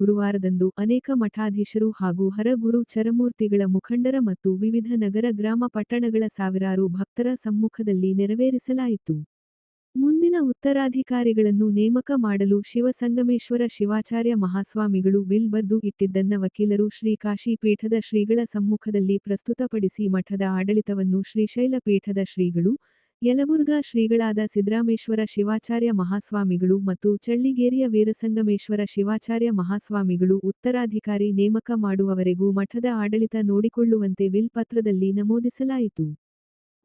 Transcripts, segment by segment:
ಗುರುವಾರದಂದು ಅನೇಕ ಮಠಾಧೀಶರು ಹಾಗೂ ಹರಗುರು ಚರಮೂರ್ತಿಗಳ ಮುಖಂಡರ ಮತ್ತು ವಿವಿಧ ನಗರ ಗ್ರಾಮ ಪಟ್ಟಣಗಳ ಸಾವಿರಾರು ಭಕ್ತರ ಸಮ್ಮುಖದಲ್ಲಿ ನೆರವೇರಿಸಲಾಯಿತು. ಮುಂದಿನ ಉತ್ತರಾಧಿಕಾರಿಗಳನ್ನು ನೇಮಕ ಮಾಡಲು ಶಿವಸಂಗಮೇಶ್ವರ ಶಿವಾಚಾರ್ಯ ಮಹಾಸ್ವಾಮಿಗಳು ಬಿಲ್ ಬರೆದು ಇಟ್ಟಿದ್ದನ್ನ ವಕೀಲರು ಶ್ರೀ ಕಾಶಿ ಪೀಠದ ಶ್ರೀಗಳ ಸಮ್ಮುಖದಲ್ಲಿ ಪ್ರಸ್ತುತಪಡಿಸಿ ಮಠದ ಆಡಳಿತವನ್ನು ಶ್ರೀಶೈಲ ಪೀಠದ ಶ್ರೀಗಳು, ಯಲಬುರ್ಗಾ ಶ್ರೀಗಳಾದ ಸಿದ್ರಾಮೇಶ್ವರ ಶಿವಾಚಾರ್ಯ ಮಹಾಸ್ವಾಮಿಗಳು ಮತ್ತು ಚಳ್ಳಿಗೇರಿಯ ವೀರಸಂಗಮೇಶ್ವರ ಶಿವಾಚಾರ್ಯ ಮಹಾಸ್ವಾಮಿಗಳು ಉತ್ತರಾಧಿಕಾರಿ ನೇಮಕ ಮಾಡುವವರೆಗೂ ಮಠದ ಆಡಳಿತ ನೋಡಿಕೊಳ್ಳುವಂತೆ ವಿಲ್ ಪತ್ರದಲ್ಲಿ ನಮೂದಿಸಲಾಯಿತು.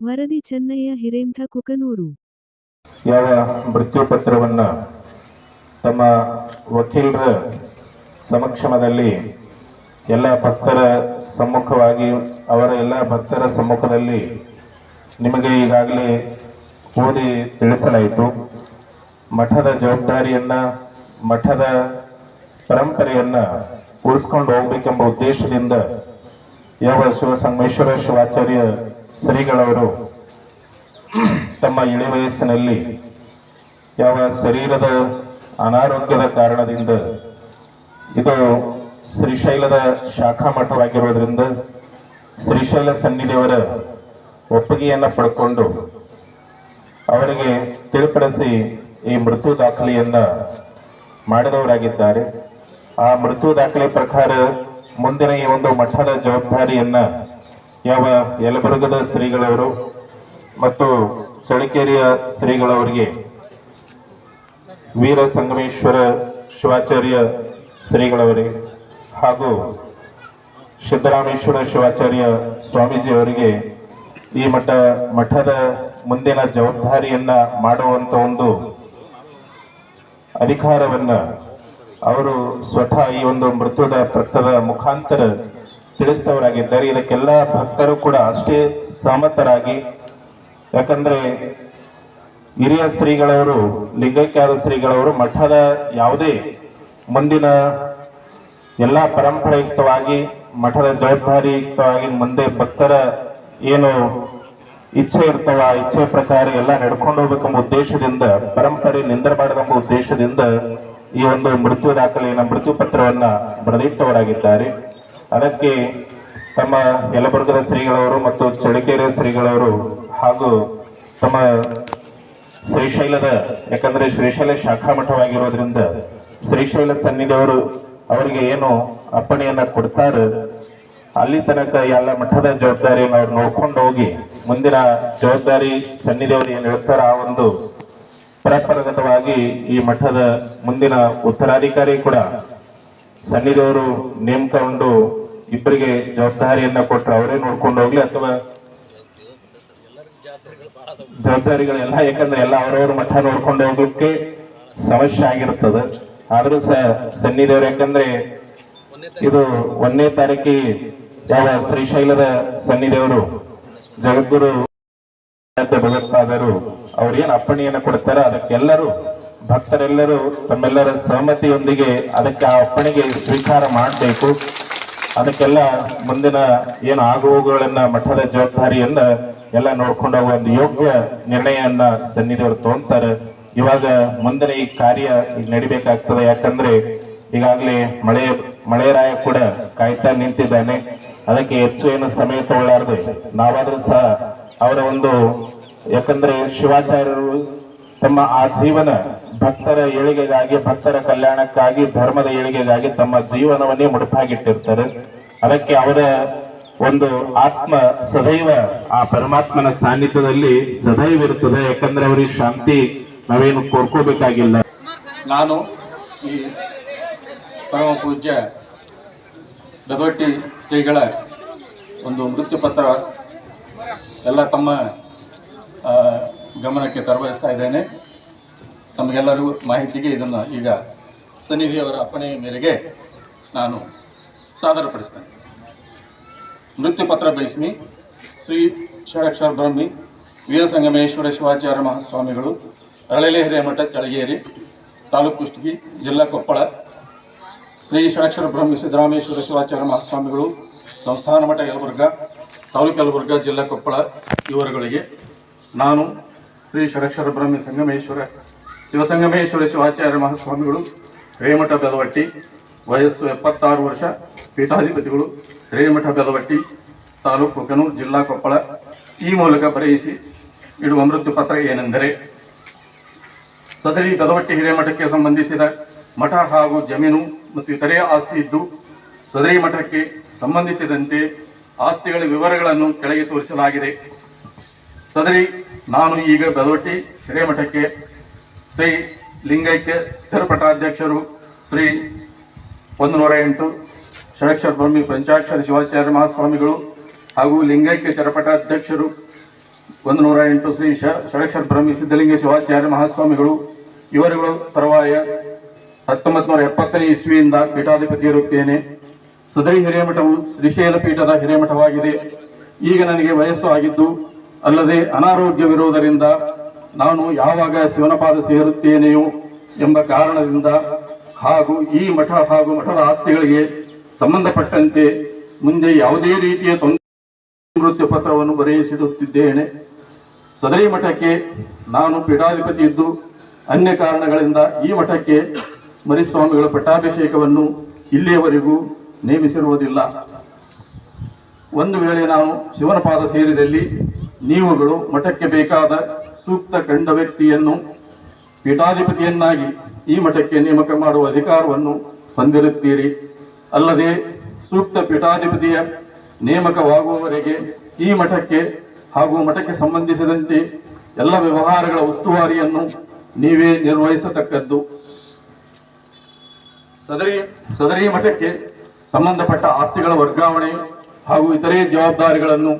ವರದಿ ಚೆನ್ನಯ್ಯ, ಹಿರೇಮಠ, ಕುಕನೂರು ಯಾವ ಮೃತ್ಯು ಪತ್ರವನ್ನು ತಮ್ಮ ವಕೀಲರ ಸಮಕ್ಷಮದಲ್ಲಿ ಎಲ್ಲ ಭಕ್ತರ ಸಮ್ಮುಖವಾಗಿ ಅವರ ಎಲ್ಲ ಭಕ್ತರ ಸಮ್ಮುಖದಲ್ಲಿ ನಿಮಗೆ ಈಗಾಗಲೇ ಓದಿ ತಿಳಿಸಲಾಯಿತು. ಮಠದ ಜವಾಬ್ದಾರಿಯನ್ನ, ಮಠದ ಪರಂಪರೆಯನ್ನ ಉಳಿಸ್ಕೊಂಡು ಹೋಗ್ಬೇಕೆಂಬ ಉದ್ದೇಶದಿಂದ ಯಾವ ಶಿವಸಂಗಮೇಶ್ವರ ಶಿವಾಚಾರ್ಯ ಶ್ರೀಗಳವರು ತಮ್ಮ ಇಳಿ ವಯಸ್ಸಿನಲ್ಲಿ ಯಾವ ಶರೀರದ ಅನಾರೋಗ್ಯದ ಕಾರಣದಿಂದ ಇದು ಶ್ರೀಶೈಲದ ಶಾಖಾ ಮಠವಾಗಿರೋದ್ರಿಂದ ಶ್ರೀಶೈಲ ಸನ್ನಿಧಿಯವರ ಒಪ್ಪಿಗೆಯನ್ನ ಪಡ್ಕೊಂಡು ಅವರಿಗೆ ತಿಳಿಪಡಿಸಿ ಈ ಮೃತ್ಯು ದಾಖಲೆಯನ್ನ ಮಾಡಿದವರಾಗಿದ್ದಾರೆ. ಆ ಮೃತ್ಯು ದಾಖಲೆ ಪ್ರಕಾರ ಮುಂದಿನ ಈ ಒಂದು ಮಠದ ಜವಾಬ್ದಾರಿಯನ್ನ ಯಾವ ಯಲಬುರ್ಗದ ಶ್ರೀಗಳವರು ಮತ್ತು ಚಳಕೇರಿಯ ಶ್ರೀಗಳವರಿಗೆ ವೀರ ಸಂಗಮೇಶ್ವರ ಶಿವಾಚಾರ್ಯ ಶ್ರೀಗಳವರಿಗೆ ಹಾಗೂ ಸಿದ್ದರಾಮೇಶ್ವರ ಶಿವಾಚಾರ್ಯ ಸ್ವಾಮೀಜಿಯವರಿಗೆ ಈ ಮಠ, ಮಠದ ಮುಂದಿನ ಜವಾಬ್ದಾರಿಯನ್ನ ಮಾಡುವಂತ ಒಂದು ಅಧಿಕಾರವನ್ನ ಅವರು ಸ್ವತಃ ಈ ಒಂದು ಮೃತ್ಯುದ ಪತ್ರದ ಮುಖಾಂತರ ತಿಳಿಸಿದವರಾಗಿದ್ದಾರೆ. ಇದಕ್ಕೆಲ್ಲ ಭಕ್ತರು ಕೂಡ ಅಷ್ಟೇ ಸಹಮತರಾಗಿ ಯಾಕಂದ್ರೆ ಹಿರಿಯ ಶ್ರೀಗಳವರು, ಲಿಂಗೈಕ್ಯಾದ ಶ್ರೀಗಳವರು ಮಠದ ಯಾವುದೇ ಮುಂದಿನ ಎಲ್ಲಾ ಪರಂಪರೆಯುಕ್ತವಾಗಿ, ಮಠದ ಜವಾಬ್ದಾರಿಯುಕ್ತವಾಗಿ ಮುಂದೆ ಭಕ್ತರ ಏನು ಇಚ್ಛೆ ಇರ್ತವ, ಇಚ್ಛೆ ಪ್ರಕಾರ ಎಲ್ಲ ನಡ್ಕೊಂಡು ಹೋಗ್ಬೇಕೆಂಬ ಉದ್ದೇಶದಿಂದ, ಪರಂಪರೆ ನಿಂದರಬಾರದೆಂಬ ಉದ್ದೇಶದಿಂದ ಈ ಒಂದು ಮೃತ್ಯು ದಾಖಲೆಯನ್ನ, ಮೃತ್ಯು ಪತ್ರವನ್ನ ಬರೆದಿಟ್ಟವರಾಗಿದ್ದಾರೆ. ಅದಕ್ಕೆ ತಮ್ಮ ಯಲಬುರ್ಗದ ಶ್ರೀಗಳವರು ಮತ್ತು ಚಳಕೆರೆ ಶ್ರೀಗಳವರು ಹಾಗೂ ತಮ್ಮ ಶ್ರೀಶೈಲದ, ಯಾಕಂದ್ರೆ ಶ್ರೀಶೈಲ ಶಾಖಾ ಮಠವಾಗಿರೋದ್ರಿಂದ ಶ್ರೀಶೈಲ ಸನ್ನಿಧಿಯವರು ಅವರಿಗೆ ಏನು ಅಪ್ಪಣೆಯನ್ನ ಕೊಡ್ತಾರೆ ಅಲ್ಲಿ ತನಕ ಎಲ್ಲ ಮಠದ ಜವಾಬ್ದಾರಿಯನ್ನು ಅವ್ರು ನೋಡ್ಕೊಂಡು ಹೋಗಿ ಮುಂದಿನ ಜವಾಬ್ದಾರಿ ಸನ್ನಿಧಿಯವರು ಏನ್ ಹೇಳ್ತಾರ ಆ ಒಂದು ಪರಂಪರಾಗತವಾಗಿ ಈ ಮಠದ ಮುಂದಿನ ಉತ್ತರಾಧಿಕಾರಿ ಕೂಡ ಸನ್ನಿಧಿಯವರು ನೇಮಕೊಂಡು ಇಬ್ಬರಿಗೆ ಜವಾಬ್ದಾರಿಯನ್ನ ಕೊಟ್ಟರು ಅವರೇ ನೋಡ್ಕೊಂಡು ಹೋಗ್ಲಿ ಅಥವಾ ಜವಾಬ್ದಾರಿಗಳೆಲ್ಲ, ಯಾಕಂದ್ರೆ ಎಲ್ಲ ಅವರವ್ರ ಮಠ ನೋಡ್ಕೊಂಡು ಹೋಗ್ಲಿಕ್ಕೆ ಸಮಸ್ಯೆ ಆಗಿರ್ತದೆ. ಆದ್ರೂ ಸಹ ಸನ್ನಿಧಿಯವರು ಯಾಕಂದ್ರೆ ಇದು ಒಂದನೇ ತಾರೀಕಿ ಯಾವ ಶ್ರೀಶೈಲದ ಸನ್ನಿಧಿಯವರು, ಜಗದ್ಗುರು ಭಗವತ್ಪಾದರು ಅವ್ರು ಏನು ಅಪ್ಪಣೆಯನ್ನು ಕೊಡ್ತಾರೋ ಅದಕ್ಕೆಲ್ಲರೂ, ಭಕ್ತರೆಲ್ಲರೂ ತಮ್ಮೆಲ್ಲರ ಸಹಮತಿಯೊಂದಿಗೆ ಅದಕ್ಕೆ ಆ ಅಪ್ಪಣೆಗೆ ಸ್ವೀಕಾರ ಮಾಡಬೇಕು. ಅದಕ್ಕೆಲ್ಲ ಮುಂದಿನ ಏನು ಆಗುವುಗಳನ್ನ ಮಠದ ಜವಾಬ್ದಾರಿಯನ್ನ ಎಲ್ಲ ನೋಡ್ಕೊಂಡು ಹೋಗುವ ಒಂದು ಯೋಗ್ಯ ನಿರ್ಣಯವನ್ನ ಸನ್ನಿಧಿಯವರು ತಗೊಂತಾರೆ ಇವಾಗ ಮುಂದಿನ ಈ ಕಾರ್ಯ ಈಗ ನಡಿಬೇಕಾಗ್ತದೆ. ಯಾಕಂದ್ರೆ ಈಗಾಗಲೇ ಮಳೆ, ಮಳೆರಾಯ ಕೂಡ ಕಾಯ್ತಾ ನಿಂತಿದ್ದಾನೆ. ಅದಕ್ಕೆ ಹೆಚ್ಚು ಏನು ಸಮಯ ತಗೊಳ್ಳಾರದೆ. ನಾವಾದರೂ ಸಹ ಅವರ ಒಂದು, ಯಾಕಂದ್ರೆ ಶಿವಾಚಾರ್ಯರು ತಮ್ಮ ಆ ಜೀವನ ಭಕ್ತರ ಏಳಿಗೆಗಾಗಿ, ಭಕ್ತರ ಕಲ್ಯಾಣಕ್ಕಾಗಿ, ಧರ್ಮದ ಏಳಿಗೆಗಾಗಿ ತಮ್ಮ ಜೀವನವನ್ನೇ ಮುಡುಪಾಗಿಟ್ಟಿರ್ತಾರೆ. ಅದಕ್ಕೆ ಅವರ ಒಂದು ಆತ್ಮ ಸದೈವ ಆ ಪರಮಾತ್ಮನ ಸಾನ್ನಿಧ್ಯದಲ್ಲಿ ಸದೈವ ಇರುತ್ತದೆ ಯಾಕಂದ್ರೆ ಅವರಿಗೆ ಶಾಂತಿ ನಾವೇನು ಕೋರ್ಕೋಬೇಕಾಗಿಲ್ಲ. ನಾನು ಪರಮ ಪೂಜ್ಯ ದೊಡ್ಡೊಟ್ಟಿ ಶ್ರೀಗಳ ಒಂದು ಮೃತ್ಯುಪತ್ರ ಎಲ್ಲ ತಮ್ಮ ಗಮನಕ್ಕೆ ತರವಹಿಸ್ತಾ ಇದ್ದೇನೆ. ತಮಗೆಲ್ಲರಿಗೂ ಮಾಹಿತಿಗೆ ಇದನ್ನು ಈಗ ಸನ್ನಿಧಿಯವರ ಅಪ್ಪಣೆಯ ಮೇರೆಗೆ ನಾನು ಸಾದರಪಡಿಸ್ತೇನೆ. ಮೃತ್ಯುಪತ್ರ ಬಯಸ್ಮಿ ಶ್ರೀ ಷಡಕ್ಷರ ಬ್ರಹ್ಮಿ ವೀರಸಂಗಮೇಶ್ವರ ಶಿವಾಚಾರ್ಯ ಮಹಾಸ್ವಾಮಿಗಳು ಅರಳೆಲೆ ಹಿರೇಮಠ ಚಳಗೇರಿ ತಾಲೂಕು ಕುಷ್ಟಗಿ ಜಿಲ್ಲಾ ಕೊಪ್ಪಳ ಶ್ರೀ ಶಾಕ್ಷರ ಬ್ರಹ್ಮ ಸಿದ್ದರಾಮೇಶ್ವರ ಶಿವಾಚಾರ್ಯ ಮಹಾಸ್ವಾಮಿಗಳು, ಸಂಸ್ಥಾನ ಮಠ ಯಲಬುರ್ಗ, ತಾಲೂಕು ಯಲಬುರ್ಗ, ಜಿಲ್ಲಾ ಕೊಪ್ಪಳ ಇವರುಗಳಿಗೆ ನಾನು ಶ್ರೀ ಷಡಕ್ಷರ ಬ್ರಹ್ಮ ಸಂಗಮೇಶ್ವರ, ಶಿವಸಂಗಮೇಶ್ವರ ಶಿವಾಚಾರ್ಯ ಮಹಾಸ್ವಾಮಿಗಳು, ರೇಮಠ ಬೆಳವಟ್ಟಿ ವಯಸ್ಸು ಎಪ್ಪತ್ತಾರು ವರ್ಷ, ಪೀಠಾಧಿಪತಿಗಳು, ರೇಮಠ ಬೆಲವಟ್ಟಿ, ತಾಲೂಕು ಕನೂರು, ಜಿಲ್ಲಾ ಕೊಪ್ಪಳ. ಈ ಮೂಲಕ ಬರೆಯಿಸಿ ಇಡುವ ಮೃತ್ಯು ಪತ್ರ ಏನೆಂದರೆ, ಸದರಿ ಬೆದವಟ್ಟಿ ಹಿರೇಮಠಕ್ಕೆ ಸಂಬಂಧಿಸಿದ ಮಠ ಹಾಗೂ ಜಮೀನು ಮತ್ತು ಇತರೆ ಆಸ್ತಿ ಇದ್ದು ಸದರಿ ಮಠಕ್ಕೆ ಸಂಬಂಧಿಸಿದಂತೆ ಆಸ್ತಿಗಳ ವಿವರಗಳನ್ನು ಕೆಳಗೆ ತೋರಿಸಲಾಗಿದೆ. ಸದರಿ, ನಾನು ಈಗ ಬೆದವಟ್ಟಿ ಹಿರೇಮಠಕ್ಕೆ ಶ್ರೀ ಲಿಂಗೈಕ್ಯ ಸ್ಥಿರಪಟ್ಟಾಧ್ಯಕ್ಷರು ಶ್ರೀ ಒಂದು ನೂರ ಎಂಟು ಷಡಕ್ಷರ ಬ್ರಹ್ಮಿ ಪಂಚಾಕ್ಷರ ಶಿವಾಚಾರ್ಯ ಮಹಾಸ್ವಾಮಿಗಳು ಹಾಗೂ ಲಿಂಗೈಕ್ಯ ಚರಪಟಾಧ್ಯಕ್ಷರು ಒಂದು ನೂರ ಎಂಟು ಶ್ರೀ ಷಡಕ್ಷರ ಬ್ರಹ್ಮಿ ಸಿದ್ಧಲಿಂಗ ಶಿವಾಚಾರ್ಯ ಮಹಾಸ್ವಾಮಿಗಳು, ಇವರುಗಳು ತರುವಾಯ ಹತ್ತೊಂಬತ್ತು ನೂರ ಎಪ್ಪತ್ತನೇ ಇಸ್ವಿಯಿಂದ ಪೀಠಾಧಿಪತಿಯಿರುತ್ತೇನೆ ಸದರಿ ಹಿರೇಮಠವು ಶ್ರೀಶೈಲ ಪೀಠದ ಹಿರೇಮಠವಾಗಿದೆ. ಈಗ ನನಗೆ ವಯಸ್ಸು ಆಗಿದ್ದು, ಅಲ್ಲದೆ ಅನಾರೋಗ್ಯವಿರುವುದರಿಂದ ನಾನು ಯಾವಾಗ ಶಿವನಪಾದ ಸೇರುತ್ತೇನೆಯೋ ಎಂಬ ಕಾರಣದಿಂದ ಹಾಗೂ ಈ ಮಠ ಹಾಗೂ ಮಠದ ಆಸ್ತಿಗಳಿಗೆ ಸಂಬಂಧಪಟ್ಟಂತೆ ಮುಂದೆ ಯಾವುದೇ ರೀತಿಯ ತೊಂದರೆ ಪತ್ರವನ್ನು ಬರೆಯಿಸಿಡುತ್ತಿದ್ದೇನೆ. ಸದರಿ ಮಠಕ್ಕೆ ನಾನು ಪೀಠಾಧಿಪತಿ ಇದ್ದು ಅನ್ಯ ಕಾರಣಗಳಿಂದ ಈ ಮಠಕ್ಕೆ ಮರಿಸ್ವಾಮಿಗಳ ಪಟ್ಟಾಭಿಷೇಕವನ್ನು ಇಲ್ಲಿಯವರೆಗೂ ನೇಮಿಸಿರುವುದಿಲ್ಲ. ಒಂದು ವೇಳೆ ನಾನು ಶಿವನ ಪಾದ ಸೇರಿದಲ್ಲಿ ನೀವುಗಳು ಮಠಕ್ಕೆ ಬೇಕಾದ ಸೂಕ್ತ ಕಂಡ ವ್ಯಕ್ತಿಯನ್ನು ಪೀಠಾಧಿಪತಿಯನ್ನಾಗಿ ಈ ಮಠಕ್ಕೆ ನೇಮಕ ಮಾಡುವ ಅಧಿಕಾರವನ್ನು ಹೊಂದಿರುತ್ತೀರಿ. ಅಲ್ಲದೆ ಸೂಕ್ತ ಪೀಠಾಧಿಪತಿಯ ನೇಮಕವಾಗುವವರೆಗೆ ಈ ಮಠಕ್ಕೆ ಹಾಗೂ ಮಠಕ್ಕೆ ಸಂಬಂಧಿಸಿದಂತೆ ಎಲ್ಲ ವ್ಯವಹಾರಗಳ ಉಸ್ತುವಾರಿಯನ್ನು ನೀವೇ ನಿರ್ವಹಿಸತಕ್ಕದ್ದು. ಸದರಿ ಸದರಿ ಮಠಕ್ಕೆ ಸಂಬಂಧಪಟ್ಟ ಆಸ್ತಿಗಳ ವರ್ಗಾವಣೆ ಹಾಗೂ ಇತರೆ ಜವಾಬ್ದಾರಿಗಳನ್ನು